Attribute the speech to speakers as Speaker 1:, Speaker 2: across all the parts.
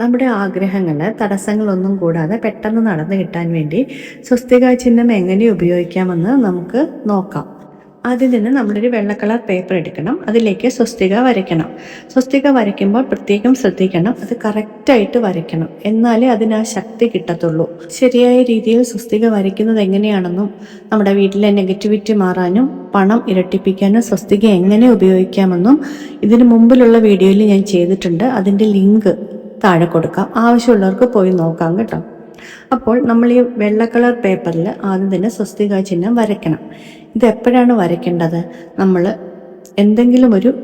Speaker 1: നമ്മുടെ ആഗ്രഹങ്ങൾ തടസ്സങ്ങളൊന്നും കൂടാതെ പെട്ടെന്ന് നടന്നു കിട്ടാൻ വേണ്ടി സ്വസ്തിക ചിഹ്നം എങ്ങനെ ഉപയോഗിക്കാമെന്ന് നമുക്ക് നോക്കാം. ആദ്യം തന്നെ നമ്മളൊരു വെള്ള കളർ പേപ്പർ എടുക്കണം. അതിലേക്ക് സ്വസ്തിക വരയ്ക്കണം. സ്വസ്തിക വരയ്ക്കുമ്പോൾ പ്രത്യേകം ശ്രദ്ധിക്കണം. അത് കറക്റ്റായിട്ട് വരയ്ക്കണം. എന്നാലേ അതിന് ആ ശക്തി കിട്ടത്തുള്ളൂ. ശരിയായ രീതിയിൽ സ്വസ്തിക വരയ്ക്കുന്നത് എങ്ങനെയാണെന്നും നമ്മുടെ വീട്ടിലെ നെഗറ്റിവിറ്റി മാറാനും പണം ഇരട്ടിപ്പിക്കാനും സ്വസ്തിക എങ്ങനെ ഉപയോഗിക്കാമെന്നും ഇതിനു മുമ്പിലുള്ള വീഡിയോയിൽ ഞാൻ ചെയ്തിട്ടുണ്ട്. അതിന്റെ ലിങ്ക് താഴെ കൊടുക്കാം. ആവശ്യമുള്ളവർക്ക് പോയി നോക്കാം കേട്ടോ. അപ്പോൾ നമ്മൾ ഈ വെള്ള കളർ പേപ്പറിൽ ആദ്യം തന്നെ സ്വസ്തിക ചിഹ്നം വരയ്ക്കണം. ഇത് എപ്പോഴാണ് വരയ്ക്കേണ്ടത്? നമ്മൾ എന്തെങ്കിലും ഒരു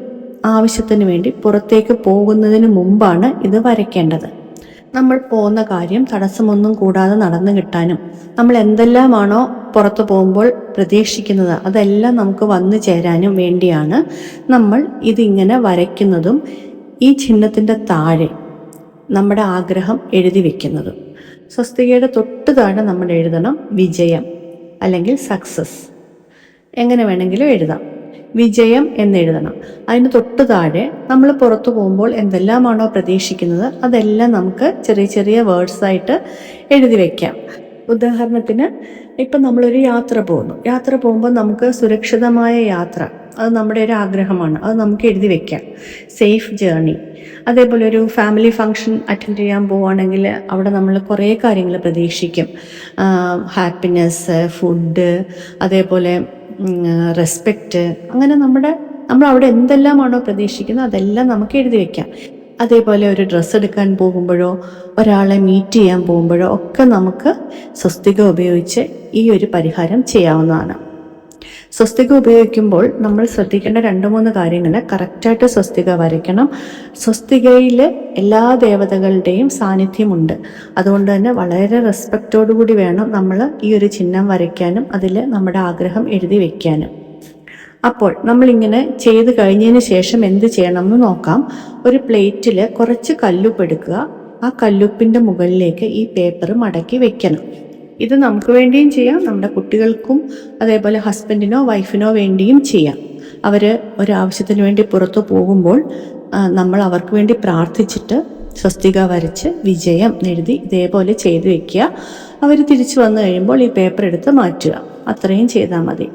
Speaker 1: ആവശ്യത്തിന് വേണ്ടി പുറത്തേക്ക് പോകുന്നതിന് മുമ്പാണ് ഇത് വരയ്ക്കേണ്ടത്. നമ്മൾ പോകുന്ന കാര്യം തടസ്സമൊന്നും കൂടാതെ നടന്നു കിട്ടാനും നമ്മൾ എന്തെല്ലാമാണോ പുറത്തു പോകുമ്പോൾ പ്രതീക്ഷിക്കുന്നത് അതെല്ലാം നമുക്ക് വന്നു ചേരാനും വേണ്ടിയാണ് നമ്മൾ ഇതിങ്ങനെ വരയ്ക്കുന്നതും ഈ ചിഹ്നത്തിന്റെ താഴെ. നമ്മുടെ ആഗ്രഹം എഴുതി വെക്കുന്നത്. സ്വസ്തികയുടെ തൊട്ട് താഴെ നമ്മൾ എഴുതണം വിജയം അല്ലെങ്കിൽ സക്സസ് എങ്ങനെ വേണമെങ്കിലും എഴുതാം. വിജയം എന്നെഴുതണം അതിന് തൊട്ട് താഴെ നമ്മൾ പുറത്തു പോകുമ്പോൾ എന്തെല്ലാമാണോ പ്രതീക്ഷിക്കുന്നത് അതെല്ലാം നമുക്ക് ചെറിയ ചെറിയ വേർഡ്സായിട്ട് എഴുതി വെക്കാം. ഉദാഹരണത്തിന് ഇപ്പം നമ്മളൊരു യാത്ര പോകുന്നു. യാത്ര പോകുമ്പോൾ നമുക്ക് സുരക്ഷിതമായ യാത്ര അത് നമ്മുടെ ഒരു ആഗ്രഹമാണ്. അത് നമുക്ക് എഴുതി വെക്കാം. സേഫ് ജേർണി അതേപോലെ ഒരു ഫാമിലി ഫങ്ഷൻ അറ്റൻഡ് ചെയ്യാൻ പോവുകയാണെങ്കിൽ അവിടെ നമ്മൾ കുറേ കാര്യങ്ങൾ പ്രതീക്ഷിക്കും. ഹാപ്പിനെസ് ഫുഡ് അതേപോലെ റെസ്പെക്റ്റ് അങ്ങനെ നമ്മുടെ നമ്മൾ അവിടെ എന്തെല്ലാമാണോ പ്രതീക്ഷിക്കുന്നത് അതെല്ലാം നമുക്ക് എഴുതി വെക്കാം. അതേപോലെ ഒരു ഡ്രസ്സ് എടുക്കാൻ പോകുമ്പോഴോ ഒരാളെ മീറ്റ് ചെയ്യാൻ പോകുമ്പോഴോ ഒക്കെ നമുക്ക് സ്വസ്തിക ഉപയോഗിച്ച് ഈ ഒരു പരിഹാരം ചെയ്യാവുന്നതാണ്. സ്വസ്തിക ഉപയോഗിക്കുമ്പോൾ നമ്മൾ ശ്രദ്ധിക്കേണ്ട രണ്ട് മൂന്ന് കാര്യങ്ങൾ. കറക്റ്റായിട്ട് സ്വസ്തിക വരയ്ക്കണം. സ്വസ്തികയിൽ എല്ലാ ദേവതകളുടെയും സാന്നിധ്യമുണ്ട്. അതുകൊണ്ട് തന്നെ വളരെ റെസ്പെക്റ്റോടു കൂടി വേണം നമ്മൾ ഈ ഒരു ചിഹ്നം വരയ്ക്കാനും അതിൽ നമ്മുടെ ആഗ്രഹം എഴുതി വയ്ക്കാനും അപ്പോൾ നമ്മളിങ്ങനെ ചെയ്ത് കഴിഞ്ഞതിന് ശേഷം എന്ത് ചെയ്യണം എന്ന് നോക്കാം. ഒരു പ്ലേറ്റിൽ കുറച്ച് കല്ലുപ്പ് എടുക്കുക. ആ കല്ലുപ്പിന്റെ മുകളിലേക്ക് ഈ പേപ്പർ മടക്കി വെക്കണം. ഇത് നമുക്ക് വേണ്ടിയും ചെയ്യാം. നമ്മുടെ കുട്ടികൾക്കും അതേപോലെ ഹസ്ബൻഡിനോ വൈഫിനോ വേണ്ടിയും ചെയ്യാം. അവർ ഒരാവശ്യത്തിന് വേണ്ടി പുറത്തു പോകുമ്പോൾ നമ്മൾ അവർക്ക് വേണ്ടി പ്രാർത്ഥിച്ചിട്ട് സ്വസ്തിക വരച്ച് വിജയം എഴുതി ഇതേപോലെ ചെയ്തു വെക്കുക. അവർ തിരിച്ചു വന്നു കഴിയുമ്പോൾ ഈ പേപ്പർ എടുത്ത് മാറ്റുക. അത്രയും ചെയ്താൽ മതി.